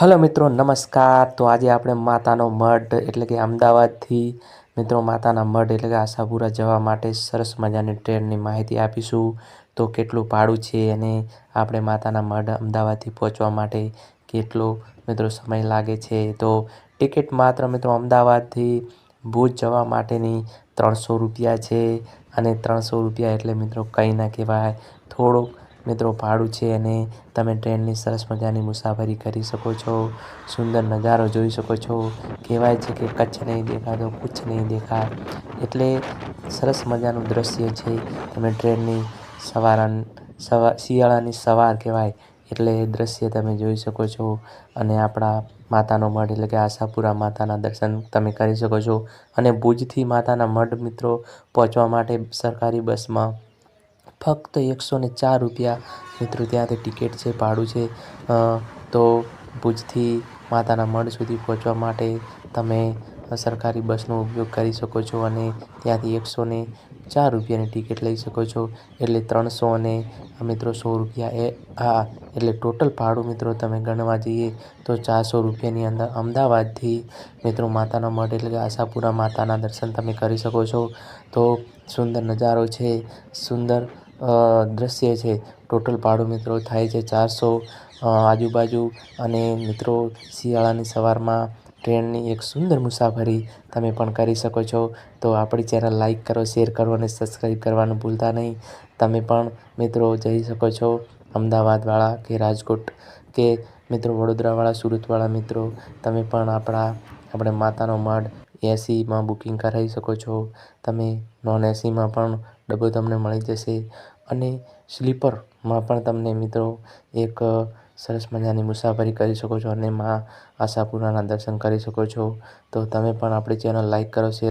Hello મિત્રો, નમસ્કાર. તો આજે આપણે માતાનો મઢ, એટલે કે અમદાવાદથી, મિત્રો, માતાના મઢ, એટલે કે આશાપુરા જવા માટે સરસ મજાની ટ્રેનની માહિતી આપીશું. તો કેટલું ભાડું છે અને આપણે માતાના મઢ અમદાવાદથી પહોંચવા માટે કેટલો, મિત્રો, સમય લાગે છે? તો ટિકિટ માત્ર, મિત્રો, અમદાવાદથી ભુજ જવા માટેની ત્રણસો રૂપિયા છે. અને ત્રણસો રૂપિયા એટલે, મિત્રો, કંઈ ના કહેવાય. થોડુંક મિત્રો, ભાડું છે અને તમે ટ્રેનની સરસ મજાની મુસાફરી કરી શકો છો, સુંદર નજારો જોઈ શકો છો. કહેવાય છે કે કચ્છ નહીં દેખા તો કુછ નહીં દેખા એટલે સરસ મજાનું દ્રશ્ય છે. તમે ટ્રેનની સવાર સવાર શિયાળાની સવાર કહેવાય, એટલે એ દ્રશ્ય તમે જોઈ શકો છો. અને આપણા માતાનો મઢ, એટલે કે આશાપુરા માતાના દર્શન તમે કરી શકો છો. અને ભુજથી માતાના મઢ મિત્રો પહોંચવા માટે સરકારી બસમાં ફક્ત એકસો ને ચાર રૂપિયા. મિત્રો ત્યાંથી ટિકિટ છે, ભાડું છે. તો ભુજથી માતાના મઢ સુધી પહોંચવા માટે તમે સરકારી બસનો ઉપયોગ કરી શકો છો અને ત્યાંથી એકસો ને ચાર રૂપિયાની ટિકિટ લઈ શકો છો. એટલે ત્રણસો અને મિત્રો, સો રૂપિયા એ, હા, એટલે ટોટલ ભાડું મિત્રો તમે ગણવા જઈએ તો ચારસો રૂપિયાની અંદર અમદાવાદથી મિત્રો માતાના મઢ એટલે કે આશાપુરા માતાના દર્શન તમે કરી શકો છો. તો સુંદર નજારો છે, સુંદર દૃશ્ય છે. ટોટલ ભાડું મિત્રો થાય છે ચારસો. આજુબાજુ અને મિત્રો શિયાળાની સવારમાં ટ્રેનની એક સુંદર મુસાફરી તમે પણ કરી શકો છો. તો આપણી ચેનલ લાઈક કરો, શેર કરો અને સબસ્ક્રાઈબ કરવાનું ભૂલતા નહીં. તમે પણ મિત્રો જઈ શકો છો અમદાવાદવાળા કે રાજકોટ કે મિત્રો વડોદરાવાળા, સુરતવાળા મિત્રો. તમે પણ આપણા, આપણે માતાનો મઢ એસીમાં બુકિંગ કરાવી શકો છો. તમે નોન એસીમાં પણ ડબ્બો તમને મળી જશે. અને સ્લીપરમાં પણ તમને મિત્રો એક સરસ મજાની મુસાફરી કરી શકો છો અને મા આશાપુરાના દર્શન કરી શકો છો. તો તમે પણ આપણી ચેનલ લાઈક કરો, શેર